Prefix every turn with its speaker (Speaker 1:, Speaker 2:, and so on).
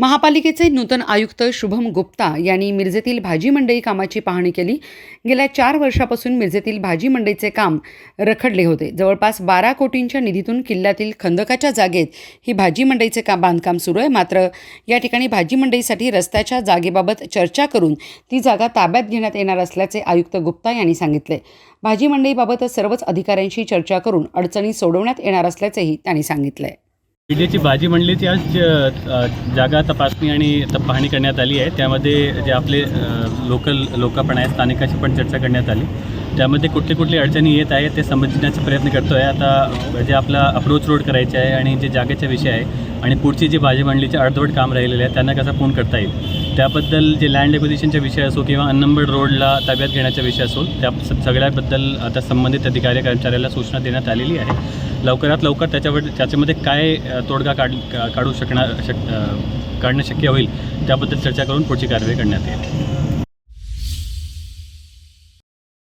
Speaker 1: महापालिकेचे नूतन आयुक्त शुभम गुप्ता यांनी मिरजेतील भाजी मंडई कामाची पाहणी केली. गेल्या चार वर्षापासून मिरजेतील भाजी मंडईचे काम रखडले होते. जवळपास बारा कोटींच्या निधीतून किल्ल्यातील खंदकाच्या जागेत ही भाजी मंडईचे का बांधकाम सुरू आहे. मात्र या ठिकाणी भाजी मंडईसाठी रस्त्याच्या जागेबाबत चर्चा करून ती जागा ताब्यात घेण्यात येणार असल्याचे आयुक्त गुप्ता यांनी सांगितले. भाजी मंडईबाबत सर्वच अधिकाऱ्यांशी चर्चा करून अडचणी सोडवण्यात येणार असल्याचेही त्यांनी सांगितले.
Speaker 2: विजेची भाजी मंडळीची आज जागा तपासणी आणि तप पाहणी करण्यात आली आहे. त्यामध्ये जे आपले लोकल लोक पण आहेत स्थानिकाशी पण चर्चा करण्यात आली. त्यामध्ये कुठले कुठली अडचणी येत आहेत ते समजण्याचा प्रयत्न करतो आहे आता जे आपला अप्रोच रोड करायचे आहे आणि जे जागेचा विषय आहे आणि पुढची जी भाजी मंडळीचे अर्धवट काम राहिलेले आहे त्यांना कसं पूर्ण करता येईल? त्याबद्दल जे लँड एक्विजिशनचा विषय असो किंवा अननंबर्ड रोडला ताब्यात घेण्याचा विषय असो त्या स- सगळ्याबद्दल आता संबंधित अधिकारी कर्मचाऱ्याला सूचना देण्यात आलेली आहे. लवकरात लवकर त्याच्यावर त्याच्यामध्ये काय तोडगा काढ काढू शकणार शक काढणं शक्य होईल त्याबद्दल चर्चा करून पुढची कारवाई करण्यात येईल.